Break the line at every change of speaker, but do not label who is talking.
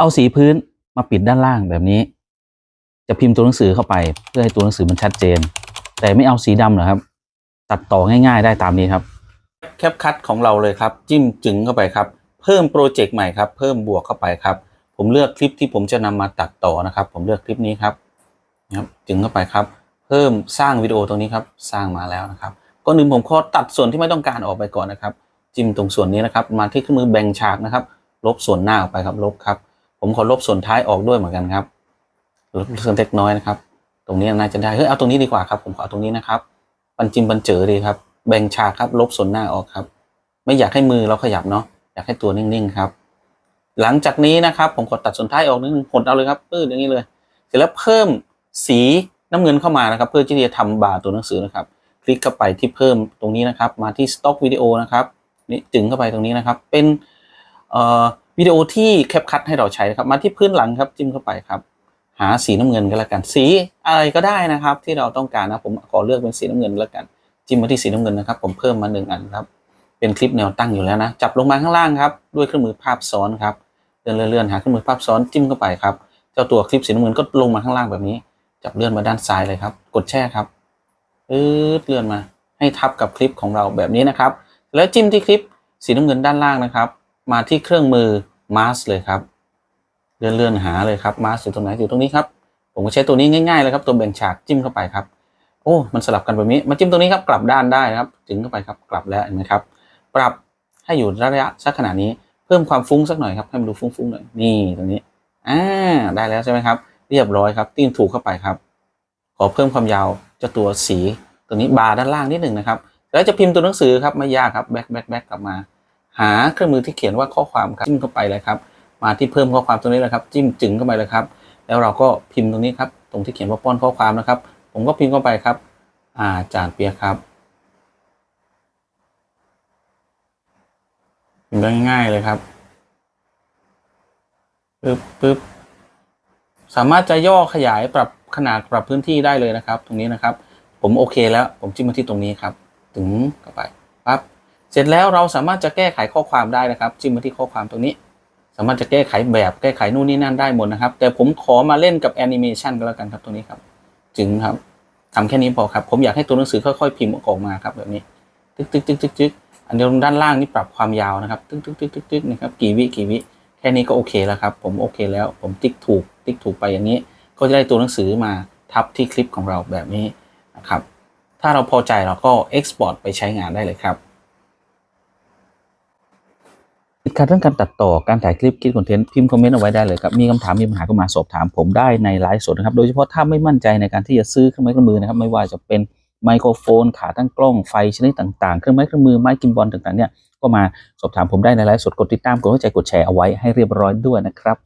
เอาสีพื้นมาปิดด้านล่างแบบนี้ จะพิมพ์ตัวหนังสือเข้าไป เพื่อให้ตัวหนังสือมันชัดเจน แต่ไม่เอาสีดำเหรอครับ ตัดต่อง่าย ๆ ได้ตามนี้ครับ แคปคัดของเราเลยครับ จิ้มจึงเข้าไปครับ เพิ่มโปรเจกต์ใหม่ครับ เพิ่มบวกเข้าไปครับ ผมเลือกคลิปที่ผมจะนำมาตัดต่อนะครับ ผมเลือกคลิปนี้ครับนะครับจึงเข้าไปครับ เพิ่มสร้างวิดีโอตรงนี้ครับ สร้างมาแล้วนะครับก่อนอื่นผมขอตัดส่วนที่ไม่ต้องการออกไปก่อนนะครับ จิ้มตรงส่วนนี้นะครับ มาที่เครื่องมือแบ่งฉากนะครับ ลบส่วนหน้าออกไปครับ ลบครับ ผมขอลบส่วนท้ายออกด้วยเหมือนกันครับลบส่วนเล็กน้อยนะครับ ตรงนี้น่าจะได้เฮ้ยเอาตรงนี้ดีกว่าครับ ผมขอเอาตรงนี้นะครับปันจิมปันเจอดีครับ แบ่งฉากครับ ลบส่วนหน้าออกครับ ไม่อยากให้มือเราขยับเนาะอยากให้ตัวนิ่งๆครับ หลังจากนี้นะครับ ผมกดตัดส่วนท้ายออกนิดนึงหดเอาเลยครับปื้ดอย่างนี้เลย เสร็จแล้วเพิ่มสีน้ำเงินเข้ามานะครับ เพื่อที่จะทำบาร์ตัวหนังสือนะครับ คลิกเข้าไปที่เพิ่มตรงนี้นะครับ มาที่สต็อกวิดีโอนะครับนี่จึงเข้าไปตรงนี้นะครับ เป็นเอ่อ วิดีโอที่แคปคัดให้เราใช้นะครับมาที่พื้นหลังครับจิ้มเข้าไปครับ หาสีน้ำเงินก็แล้วกัน สีอะไรก็ได้นะครับ ที่เราต้องการนะผมขอเลือกเป็นสีน้ำเงินแล้วกัน จิ้มมาที่สีน้ำเงินนะครับ ผมเพิ่มมาหนึ่งอันครับ เป็นคลิปแนวตั้งอยู่แล้วนะ จับลงมาข้างล่างครับ ด้วยเครื่องมือภาพซ้อนครับเลื่อนเลื่อนๆหาเครื่องมือภาพซ้อนจิ้มเข้าไปครับเจ้าตัวคลิปสีน้ำเงินก็ลงมาข้างล่างแบบนี้ จับเลื่อนมาด้านซ้ายเลยครับ กดแช่ครับปื๊ดเลื่อนมา ให้ทับกับคลิปของเราแบบนี้นะครับ แล้วจิ้มที่คลิปสีน้ำเงินด้านล่างนะครับ มาที่เครื่องมือ มาสเลยครับเลื่อนเลื่อนๆหาเลยครับมาสอยู่ตรงไหนอยู่ตรงนี้ครับ ผมก็ใช้ตัวนี้ง่ายๆเลยครับตัวแบ่งฉากจิ้มเข้าไปครับ โอ้มันสลับกันแบบนี้มาจิ้มตรงนี้ครับกลับด้านได้นะครับจึงเข้าไปครับกลับแล้วเห็นไหมครับ ปรับให้อยู่ระยะสักขนาดนี้เพิ่มความฟุ้งสักหน่อยครับให้มันดูฟุ้งๆหน่อยนี่ตรงนี้อ่าได้แล้วใช่ไหมครับ เรียบร้อยครับติ้งถูกเข้าไปครับ ขอเพิ่มความยาวเจ้าตัวสีตัวนี้บาร์ด้านล่างนิดหนึ่งนะครับแล้วจะพิมพ์ตัวหนังสือครับไม่ยากครับแบ็คแบ็คแบ็คกลับมา หาเครื่องมือที่เขียนว่าข้อความครับจิ้มเข้าไปเลยครับ มาที่เพิ่มข้อความตรงนี้เลยครับ จิ้มจึงเข้าไปเลยครับ แล้วเราก็พิมพ์ตรงนี้ครับ ตรงที่เขียนว่าป้อนข้อความนะครับ ผมก็พิมพ์เข้าไปครับ อาจารย์เปียกครับพิมพ์ได้ง่ายๆเลยครับปึ๊บปึ๊บสามารถจะย่อขยายปรับขนาดปรับพื้นที่ได้เลยนะครับ ตรงนี้นะครับ ผมโอเคแล้วผมจิ้มมาที่ตรงนี้ครับ ถึงเข้าไปปั๊บ เสร็จแล้วเราสามารถจะแก้ไขข้อความได้นะครับจิ้มมาที่ข้อความตรงนี้ สามารถจะแก้ไขแบบแก้ไขนู่นนี่นั่นได้หมดนะครับ แต่ผมขอมาเล่นกับแอนิเมชันก็แล้วกันครับตรงนี้ครับจึงครับทำแค่นี้พอครับ ผมอยากให้ตัวหนังสือค่อยๆพิมพ์ออกมาครับแบบนี้ ตึกตึกตึกตึกตึกอันเดียวด้านล่างนี่ปรับความยาวนะครับตึกตึกตึกตึกตึกนะครับกี่วิกี่วิแค่นี้ก็โอเคแล้วครับ ผมโอเคแล้ว ผมติ๊กถูก ติ๊กถูกไปอย่างนี้ ก็จะได้ตัวหนังสือมาทับที่คลิปของเราแบบนี้นะครับถ้าเราพอใจเราก็ Export ไปใช้งานได้เลยครับ ติดขัดเรื่องการตัดต่อการถ่ายคลิปคิดคอนเทนต์พิมพ์คอมเมนต์เอาไว้ได้เลยครับมีคำถามมีปัญหาก็มาสอบถามผมได้ในไลฟ์สดนะครับ โดยเฉพาะถ้าไม่มั่นใจในการที่จะซื้อเครื่องไม้เครื่องมือนะครับ ไม่ว่าจะเป็นไมโครโฟน ขาตั้งกล้องไฟชนิดต่างๆ เครื่องไม้เครื่องมือไม้กิมบอลต่างๆเนี่ยก็มาสอบถามผมได้ในไลฟ์สดกดติดตามกดหัวใจกดแชร์เอาไว้ให้เรียบร้อยด้วยนะครับ